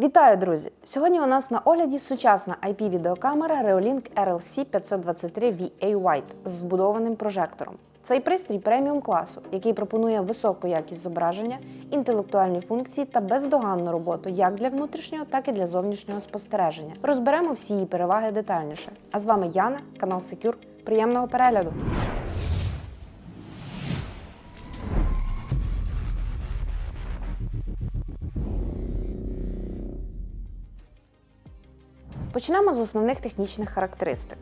Вітаю, друзі! Сьогодні у нас на огляді сучасна IP-відеокамера Reolink RLC 523 VA White з збудованим прожектором. Цей пристрій преміум класу, який пропонує високу якість зображення, інтелектуальні функції та бездоганну роботу як для внутрішнього, так і для зовнішнього спостереження. Розберемо всі її переваги детальніше. А з вами Яна, канал Secure. Приємного перегляду! Почнемо з основних технічних характеристик.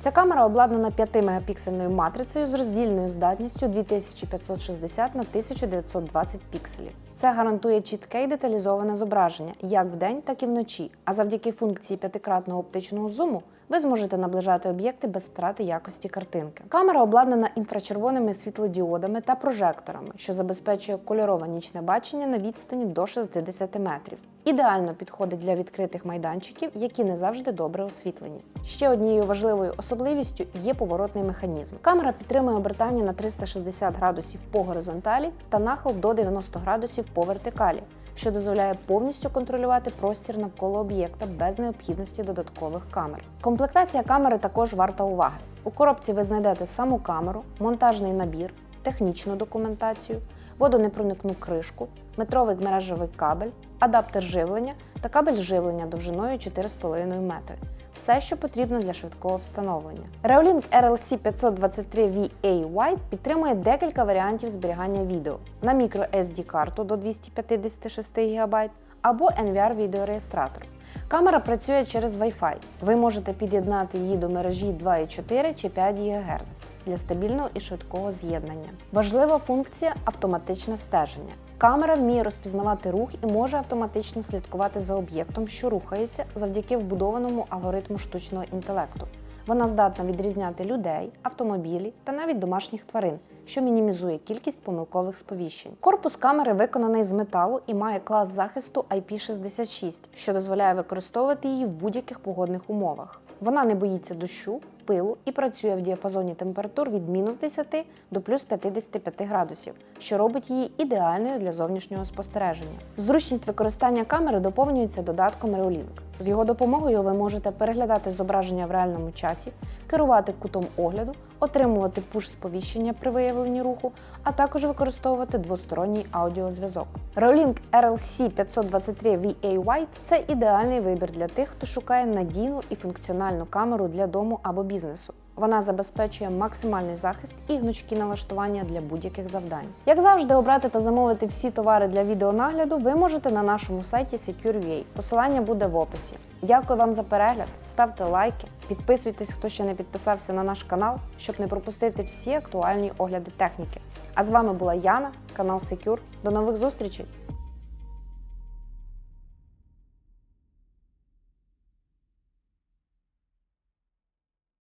Ця камера обладнана 5-мегапіксельною матрицею з роздільною здатністю 2560 на 1920 пікселів. Це гарантує чітке і деталізоване зображення як вдень, так і вночі. А завдяки функції п'ятикратного оптичного зуму ви зможете наближати об'єкти без втрати якості картинки. Камера обладнана інфрачервоними світлодіодами та прожекторами, що забезпечує кольорове нічне бачення на відстані до 60 метрів. Ідеально підходить для відкритих майданчиків, які не завжди добре освітлені. Ще однією важливою особливістю є поворотний механізм. Камера підтримує обертання на 360 градусів по горизонталі та нахил до 90 градусів по вертикалі, що дозволяє повністю контролювати простір навколо об'єкта без необхідності додаткових камер. Комплектація камери також варта уваги. У коробці ви знайдете саму камеру, монтажний набір, технічну документацію, водонепроникну кришку, метровий мережевий кабель, адаптер живлення та кабель живлення довжиною 4,5 метри. Все, що потрібно для швидкого встановлення. Reolink RLC 523 VA White підтримує декілька варіантів зберігання відео на microSD карту до 256 ГБ або NVR відеореєстратор. Камера працює через Wi-Fi. Ви можете під'єднати її до мережі 2,4 чи 5 ГГц для стабільного і швидкого з'єднання. Важлива функція автоматичне стеження. Камера вміє розпізнавати рух і може автоматично слідкувати за об'єктом, що рухається завдяки вбудованому алгоритму штучного інтелекту. Вона здатна відрізняти людей, автомобілі та навіть домашніх тварин, що мінімізує кількість помилкових сповіщень. Корпус камери виконаний з металу і має клас захисту IP66, що дозволяє використовувати її в будь-яких погодних умовах. Вона не боїться дощу, пилу і працює в діапазоні температур від мінус 10 до плюс 55 градусів, що робить її ідеальною для зовнішнього спостереження. Зручність використання камери доповнюється додатком Reolink. З його допомогою ви можете переглядати зображення в реальному часі, керувати кутом огляду, отримувати пуш-сповіщення при виявленні руху, а також використовувати двосторонній аудіозв'язок. Reolink RLC 523 VA White – це ідеальний вибір для тих, хто шукає надійну і функціональну камеру для дому або бізнесу. Вона забезпечує максимальний захист і гнучкі налаштування для будь-яких завдань. Як завжди, обрати та замовити всі товари для відеонагляду ви можете на нашому сайті Secure.ua. Посилання буде в описі. Дякую вам за перегляд, ставте лайки, підписуйтесь, хто ще не підписався на наш канал, щоб не пропустити всі актуальні огляди техніки. А з вами була Яна, канал Secure. До нових зустрічей!